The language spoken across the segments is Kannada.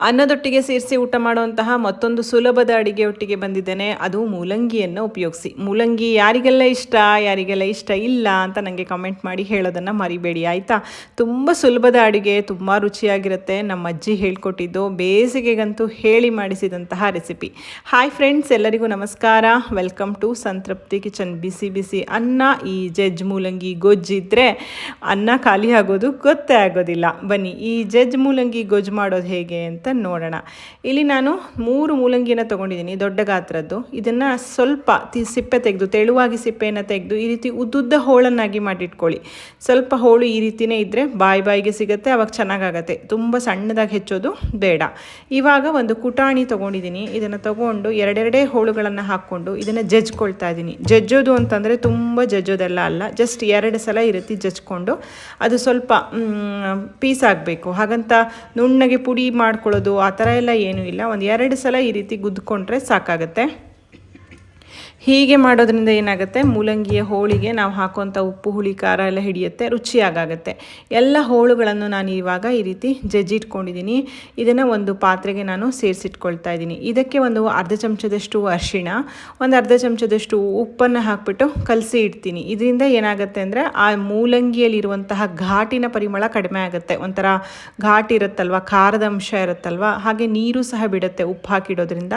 ಅನ್ನದೊಟ್ಟಿಗೆ ಸೇರಿಸಿ ಊಟ ಮಾಡುವಂತಹ ಮತ್ತೊಂದು ಸುಲಭದ ಅಡಿಗೆ ಒಟ್ಟಿಗೆ ಬಂದಿದ್ದೇನೆ. ಅದು ಮೂಲಂಗಿಯನ್ನು ಉಪಯೋಗಿಸಿ. ಮೂಲಂಗಿ ಯಾರಿಗೆಲ್ಲ ಇಷ್ಟ ಯಾರಿಗೆಲ್ಲ ಇಷ್ಟ ಇಲ್ಲ ಅಂತ ನನಗೆ ಕಮೆಂಟ್ ಮಾಡಿ ಹೇಳೋದನ್ನು ಮರಿಬೇಡಿ, ಆಯಿತಾ? ತುಂಬ ಸುಲಭದ ಅಡುಗೆ, ತುಂಬ ರುಚಿಯಾಗಿರುತ್ತೆ. ನಮ್ಮ ಅಜ್ಜಿ ಹೇಳ್ಕೊಟ್ಟಿದ್ದು ಬೇಸಿಗೆಗಂತೂ ಹೇಳಿ ಮಾಡಿಸಿದಂತಹ ರೆಸಿಪಿ ಹಾಯ್ ಫ್ರೆಂಡ್ಸ್ ಎಲ್ಲರಿಗೂ ನಮಸ್ಕಾರ. ವೆಲ್ಕಮ್ ಟು ಸಂತೃಪ್ತಿ ಕಿಚನ್ ಬಿಸಿ ಬಿಸಿ ಅನ್ನ, ಈ ಜಜ್ ಮೂಲಂಗಿ ಗೊಜ್ಜಿದ್ರೆ ಅನ್ನ ಖಾಲಿ ಆಗೋದು, ಗೊತ್ತೇ ಆಗೋದಿಲ್ಲ. ಬನ್ನಿ, ಈ ಜಜ್ ಮೂಲಂಗಿ ಗೊಜ್ಜು ಮಾಡೋದು ಹೇಗೆ ಅಂತ ನೋಡೋಣ. ಇಲ್ಲಿ ನಾನು ಮೂರು ಮೂಲಂಗಿನ ತೊಗೊಂಡಿದ್ದೀನಿ, ದೊಡ್ಡ ಗಾತ್ರದ್ದು. ಇದನ್ನು ಸ್ವಲ್ಪ ಸಿಪ್ಪೆ ತೆಗೆದು, ತೆಳುವಾಗಿ ಸಿಪ್ಪೆಯನ್ನು ತೆಗೆದು ಈ ರೀತಿ ಉದ್ದುದ್ದ ಹೋಳನ್ನಾಗಿ ಮಾಡಿಟ್ಕೊಳ್ಳಿ. ಸ್ವಲ್ಪ ಹೋಳು ಈ ರೀತಿಯೇ ಇದ್ದರೆ ಬಾಯಿ ಬಾಯಿಗೆ ಸಿಗುತ್ತೆ, ಅವಾಗ ಚೆನ್ನಾಗಾಗತ್ತೆ. ತುಂಬ ಸಣ್ಣದಾಗಿ ಹೆಚ್ಚೋದು ಬೇಡ. ಇವಾಗ ಒಂದು ಕುಟಾಣಿ ತೊಗೊಂಡಿದ್ದೀನಿ. ಇದನ್ನು ತಗೊಂಡು ಎರಡೆರಡೇ ಹೋಳುಗಳನ್ನು ಹಾಕ್ಕೊಂಡು ಇದನ್ನು ಜಜ್ಕೊಳ್ತಾ ಇದ್ದೀನಿ. ಜಜ್ಜೋದು ಅಂತಂದರೆ ತುಂಬ ಜಜ್ಜೋದೆಲ್ಲ ಅಲ್ಲ, ಜಸ್ಟ್ ಎರಡು ಸಲ ಈ ರೀತಿ ಜಜ್ಕೊಂಡು. ಅದು ಸ್ವಲ್ಪ ಪೀಸ್ ಆಗಬೇಕು. ಹಾಗಂತ ನುಣ್ಣಗೆ ಪುಡಿ ಮಾಡ್ಕೊಳ್ಳೋದು ಆ ಥರ ಎಲ್ಲ ಏನೂ ಇಲ್ಲ. ಒಂದು ಎರಡು ಸಲ ಈ ರೀತಿ ಗುದ್ದುಕೊಂಡ್ರೆ ಸಾಕಾಗುತ್ತೆ. ಹೀಗೆ ಮಾಡೋದ್ರಿಂದ ಏನಾಗುತ್ತೆ? ಮೂಲಂಗಿಯ ಹೋಳಿಗೆ ನಾವು ಹಾಕುವಂಥ ಉಪ್ಪು, ಹುಳಿ, ಖಾರ ಎಲ್ಲ ಹಿಡಿಯುತ್ತೆ ರುಚಿಯಾಗುತ್ತೆ ಎಲ್ಲ ಹೋಳುಗಳನ್ನು ನಾನು ಇವಾಗ ಈ ರೀತಿ ಜಜ್ಜಿಟ್ಕೊಂಡಿದ್ದೀನಿ ಇದನ್ನು ಒಂದು ಪಾತ್ರೆಗೆ ನಾನು ಸೇರಿಸಿಟ್ಕೊಳ್ತಾ ಇದ್ದೀನಿ ಇದಕ್ಕೆ ಒಂದು ಅರ್ಧ ಚಮಚದಷ್ಟು ಅರಿಶಿಣ, ಒಂದು ಅರ್ಧ ಚಮಚದಷ್ಟು ಉಪ್ಪನ್ನು ಹಾಕಿಬಿಟ್ಟು ಕಲಸಿ ಇಡ್ತೀನಿ. ಇದರಿಂದ ಏನಾಗುತ್ತೆ ಅಂದರೆ ಆ ಮೂಲಂಗಿಯಲ್ಲಿರುವಂತಹ ಘಾಟಿನ ಪರಿಮಳ ಕಡಿಮೆ ಆಗುತ್ತೆ. ಒಂಥರ ಘಾಟ್ ಇರುತ್ತಲ್ವ, ಖಾರದ ಅಂಶ ಇರುತ್ತಲ್ವ, ಹಾಗೆ ನೀರು ಸಹ ಬಿಡುತ್ತೆ ಉಪ್ಪು ಹಾಕಿಡೋದ್ರಿಂದ.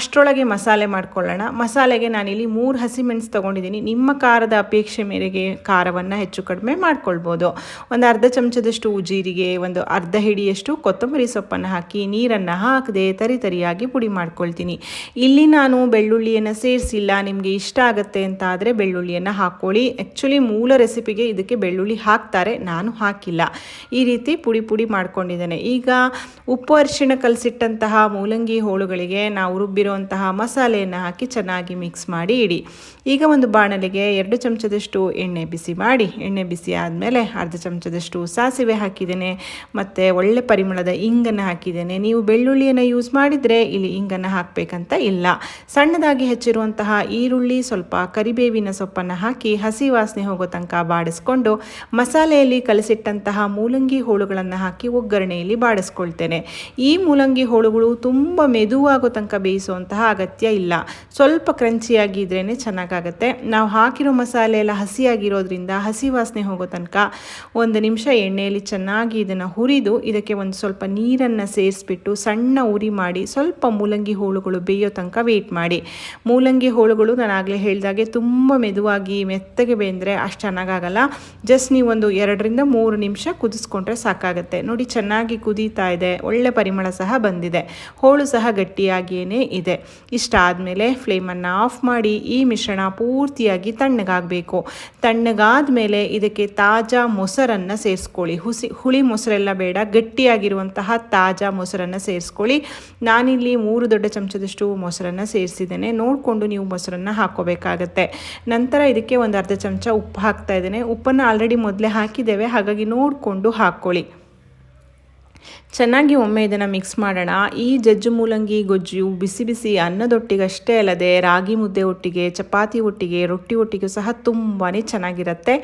ಅಷ್ಟರೊಳಗೆ ಮಸಾಲೆ ಮಾಡ್ಕೊಳ್ಳೋಣ. ಮಸಾಲೆಗೆ ನಾನಿಲ್ಲಿ ಮೂರು ಹಸಿಮೆಣಸು ತೊಗೊಂಡಿದ್ದೀನಿ. ನಿಮ್ಮ ಖಾರದ ಅಪೇಕ್ಷೆ ಮೇರೆಗೆ ಖಾರವನ್ನು ಹೆಚ್ಚು ಕಡಿಮೆ ಮಾಡ್ಕೊಳ್ಬೋದು. ಒಂದು ಅರ್ಧ ಚಮಚದಷ್ಟು ಜೀರಿಗೆ ಒಂದು ಅರ್ಧ ಹಿಡಿಯಷ್ಟು ಕೊತ್ತಂಬರಿ ಸೊಪ್ಪನ್ನು ಹಾಕಿ ನೀರನ್ನು ಹಾಕದೆ ತರಿ ತರಿಯಾಗಿ ಪುಡಿ ಮಾಡ್ಕೊಳ್ತೀನಿ. ಇಲ್ಲಿ ನಾನು ಬೆಳ್ಳುಳ್ಳಿಯನ್ನು ಸೇರಿಸಿಲ್ಲ. ನಿಮಗೆ ಇಷ್ಟ ಆಗುತ್ತೆ ಅಂತ ಆದರೆ ಬೆಳ್ಳುಳ್ಳಿಯನ್ನು ಹಾಕ್ಕೊಳ್ಳಿ. ಆ್ಯಕ್ಚುಲಿ ಮೂಲ ರೆಸಿಪಿಗೆ ಇದಕ್ಕೆ ಬೆಳ್ಳುಳ್ಳಿ ಹಾಕ್ತಾರೆ. ನಾನು ಹಾಕಿಲ್ಲ. ಈ ರೀತಿ ಪುಡಿ ಪುಡಿ ಮಾಡ್ಕೊಂಡಿದ್ದೇನೆ. ಈಗ ಉಪ್ಪು ಅರಿಶಿಣ ಕಲಸಿಟ್ಟಂತಹ ಮೂಲಂಗಿ ಹೋಳುಗಳಿಗೆ ನಾವು ರುಬ್ಬಿರುವಂತಹ ಮಸಾಲೆಯನ್ನು ಹಾಕಿ ಚೆನ್ನಾಗಿ ಮಿಕ್ಸ್ ಮಾಡಿ ಇಡಿ. ಈಗ ಒಂದು ಬಾಣಲೆಗೆ ಎರಡು ಚಮಚದಷ್ಟು ಎಣ್ಣೆ ಬಿಸಿ ಮಾಡಿ, ಎಣ್ಣೆ ಬಿಸಿ ಆದಮೇಲೆ ಅರ್ಧ ಚಮಚದಷ್ಟು ಸಾಸಿವೆ ಹಾಕಿದ್ದೇನೆ, ಮತ್ತು ಒಳ್ಳೆ ಪರಿಮಳದ ಇಂಗನ್ನು ಹಾಕಿದ್ದೇನೆ. ನೀವು ಬೆಳ್ಳುಳ್ಳಿಯನ್ನು ಯೂಸ್ ಮಾಡಿದರೆ ಇಲ್ಲಿ ಇಂಗನ್ನು ಹಾಕಬೇಕಂತ ಇಲ್ಲ. ಸಣ್ಣದಾಗಿ ಹೆಚ್ಚಿರುವಂತಹ ಈರುಳ್ಳಿ, ಸ್ವಲ್ಪ ಕರಿಬೇವಿನ ಸೊಪ್ಪನ್ನು ಹಾಕಿ ಹಸಿ ವಾಸನೆ ಹೋಗೋ ತನಕ ಬಾಡಿಸ್ಕೊಂಡು ಮಸಾಲೆಯಲ್ಲಿ ಕಲಸಿಟ್ಟಂತಹ ಮೂಲಂಗಿ ಹೋಳುಗಳನ್ನು ಹಾಕಿ ಒಗ್ಗರಣೆಯಲ್ಲಿ ಬಾಡಿಸ್ಕೊಳ್ತೇನೆ. ಈ ಮೂಲಂಗಿ ಹೋಳುಗಳು ತುಂಬ ಮೆದುವಾಗೋ ತನಕ ಬೇಯಿಸುವಂತಹ ಅಗತ್ಯ ಇಲ್ಲ. ಸ್ವಲ್ಪ ಕ್ರಂಚಿಯಾಗಿದ್ರೇ ಚೆನ್ನಾಗಾಗುತ್ತೆ. ನಾವು ಹಾಕಿರೋ ಮಸಾಲೆ ಎಲ್ಲ ಹಸಿಯಾಗಿರೋದ್ರಿಂದ ಹಸಿ ವಾಸನೆ ಹೋಗೋ ತನಕ ಒಂದು ನಿಮಿಷ ಎಣ್ಣೆಯಲ್ಲಿ ಚೆನ್ನಾಗಿ ಇದನ್ನು ಹುರಿದು ಇದಕ್ಕೆ ಒಂದು ಸ್ವಲ್ಪ ನೀರನ್ನು ಸೇರಿಸ್ಬಿಟ್ಟು ಸಣ್ಣ ಉರಿ ಮಾಡಿ ಸ್ವಲ್ಪ ಮೂಲಂಗಿ ಹೋಳುಗಳು ಬೇಯೋ ತನಕ ವೇಟ್ ಮಾಡಿ. ಮೂಲಂಗಿ ಹೋಳುಗಳು ನಾನು ಆಗಲೇ ಹೇಳಿದಾಗೆ ತುಂಬ ಮೆದುವಾಗಿ ಮೆತ್ತಗೆ ಬೇಂದರೆ ಅಷ್ಟು ಚೆನ್ನಾಗಾಗಲ್ಲ. ಜಸ್ಟ್ ನೀವು ಒಂದು ಎರಡರಿಂದ ಮೂರು ನಿಮಿಷ ಕುದಿಸ್ಕೊಂಡ್ರೆ ಸಾಕಾಗುತ್ತೆ. ನೋಡಿ ಚೆನ್ನಾಗಿ ಕುದೀತಾ ಇದೆ. ಒಳ್ಳೆ ಪರಿಮಳ ಸಹ ಬಂದಿದೆ. ಹೋಳು ಸಹ ಗಟ್ಟಿಯಾಗಿಯೇ ಇದೆ. ಇಷ್ಟ ಆದಮೇಲೆ ಫ್ಲೇಮನ್ನು ಆಫ್ ಮಾಡಿ ಈ ಮಿಶ್ರಣ ಪೂರ್ತಿಯಾಗಿ ತಣ್ಣಗಾಗಬೇಕು. ತಣ್ಣಗಾದ ಮೇಲೆ ಇದಕ್ಕೆ ತಾಜಾ ಮೊಸರನ್ನು ಸೇರಿಸ್ಕೊಳ್ಳಿ. ಹುಸಿ, ಹುಳಿ ಮೊಸರೆಲ್ಲ ಬೇಡ. ಗಟ್ಟಿಯಾಗಿರುವಂತಹ ತಾಜಾ ಮೊಸರನ್ನು ಸೇರಿಸ್ಕೊಳ್ಳಿ. ನಾನಿಲ್ಲಿ ಮೂರು ದೊಡ್ಡ ಚಮಚದಷ್ಟು ಮೊಸರನ್ನು ಸೇರಿಸಿದ್ದೇನೆ. ನೋಡಿಕೊಂಡು ನೀವು ಮೊಸರನ್ನು ಹಾಕೋಬೇಕಾಗತ್ತೆ ನಂತರ ಇದಕ್ಕೆ ಒಂದು ಅರ್ಧ ಚಮಚ ಉಪ್ಪು ಹಾಕ್ತಾ ಇದ್ದೇನೆ. ಉಪ್ಪನ್ನು ಆಲ್ರೆಡಿ ಮೊದಲೇ ಹಾಕಿದ್ದೇವೆ. ಹಾಗಾಗಿ ನೋಡಿಕೊಂಡು ಹಾಕ್ಕೊಳ್ಳಿ. ಚೆನ್ನಾಗಿ ಒಮ್ಮೆ ಇದನ್ನು ಮಿಕ್ಸ್ ಮಾಡೋಣ. ಈ ಜಜ್ಜು ಮೂಲಂಗಿ, ಗೊಜ್ಜು, ಬಿಸಿ ಬಿಸಿ ಅನ್ನದೊಟ್ಟಿಗೆ ಅಷ್ಟೇ ಅಲ್ಲದೆ ರಾಗಿ ಮುದ್ದೆ ಒಟ್ಟಿಗೆ, ಚಪಾತಿ ಒಟ್ಟಿಗೆ, ರೊಟ್ಟಿ ಒಟ್ಟಿಗೆ ಸಹ ತುಂಬಾ ಚೆನ್ನಾಗಿರುತ್ತೆ.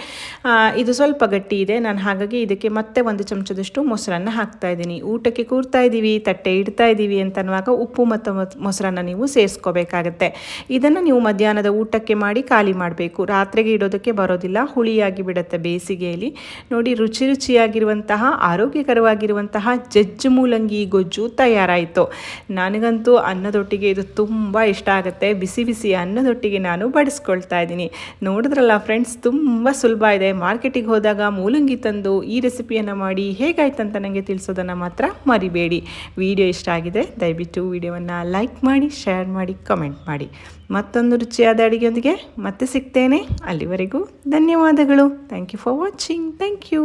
ಇದು ಸ್ವಲ್ಪ ಗಟ್ಟಿ ಇದೆ. ನಾನು ಹಾಗಾಗಿ ಇದಕ್ಕೆ ಮತ್ತೆ ಒಂದು ಚಮಚದಷ್ಟು ಮೊಸರನ್ನು ಹಾಕ್ತಾ ಇದ್ದೀನಿ. ಊಟಕ್ಕೆ ಕೂರ್ತಾ ಇದ್ದೀವಿ, ತಟ್ಟೆ ಇಡ್ತಾ ಇದ್ದೀವಿ ಅಂತನ್ನುವಾಗ ಉಪ್ಪು ಮತ್ತು ಮೊಸರನ್ನು ನೀವು ಸೇರಿಸ್ಕೋಬೇಕಾಗತ್ತೆ. ಇದನ್ನು ನೀವು ಮಧ್ಯಾಹ್ನದ ಊಟಕ್ಕೆ ಮಾಡಿ ಖಾಲಿ ಮಾಡಬೇಕು. ರಾತ್ರಿಗೆ ಇಡೋದಕ್ಕೆ ಬರೋದಿಲ್ಲ. ಹುಳಿಯಾಗಿ ಬಿಡುತ್ತೆ ಬೇಸಿಗೆಯಲ್ಲಿ. ನೋಡಿ, ರುಚಿ ರುಚಿಯಾಗಿರುವಂತಹ, ಆರೋಗ್ಯಕರವಾಗಿರುವಂತಹ ಜಜ್ಜು ಮೂಲಂಗಿ ಗೊಜ್ಜು ತಯಾರಾಯಿತು. ನನಗಂತೂ ಅನ್ನದೊಟ್ಟಿಗೆ ಇದು ತುಂಬ ಇಷ್ಟ ಆಗುತ್ತೆ. ಬಿಸಿ ಬಿಸಿ ಅನ್ನದೊಟ್ಟಿಗೆ ನಾನು ಬಡಿಸ್ಕೊಳ್ತಾ ಇದ್ದೀನಿ. ನೋಡಿದ್ರಲ್ಲ ಫ್ರೆಂಡ್ಸ್ ತುಂಬ ಸುಲಭ ಇದೆ. ಮಾರ್ಕೆಟಿಗೆ ಹೋದಾಗ ಮೂಲಂಗಿ ತಂದು ಈ ರೆಸಿಪಿಯನ್ನು ಮಾಡಿ ಹೇಗಾಯ್ತಂತ ನನಗೆ ತಿಳಿಸೋದನ್ನು ಮಾತ್ರ ಮರಿಬೇಡಿ. ವಿಡಿಯೋ ಇಷ್ಟ ಆಗಿದೆ, ದಯವಿಟ್ಟು ವಿಡಿಯೋವನ್ನು ಲೈಕ್ ಮಾಡಿ ಶೇರ್ ಮಾಡಿ ಕಮೆಂಟ್ ಮಾಡಿ. ಮತ್ತೊಂದು ರುಚಿಯಾದ ಅಡುಗೆಯೊಂದಿಗೆ ಮತ್ತೆ ಸಿಗ್ತೇನೆ. ಅಲ್ಲಿವರೆಗೂ ಧನ್ಯವಾದಗಳು. Thank you for watching thank you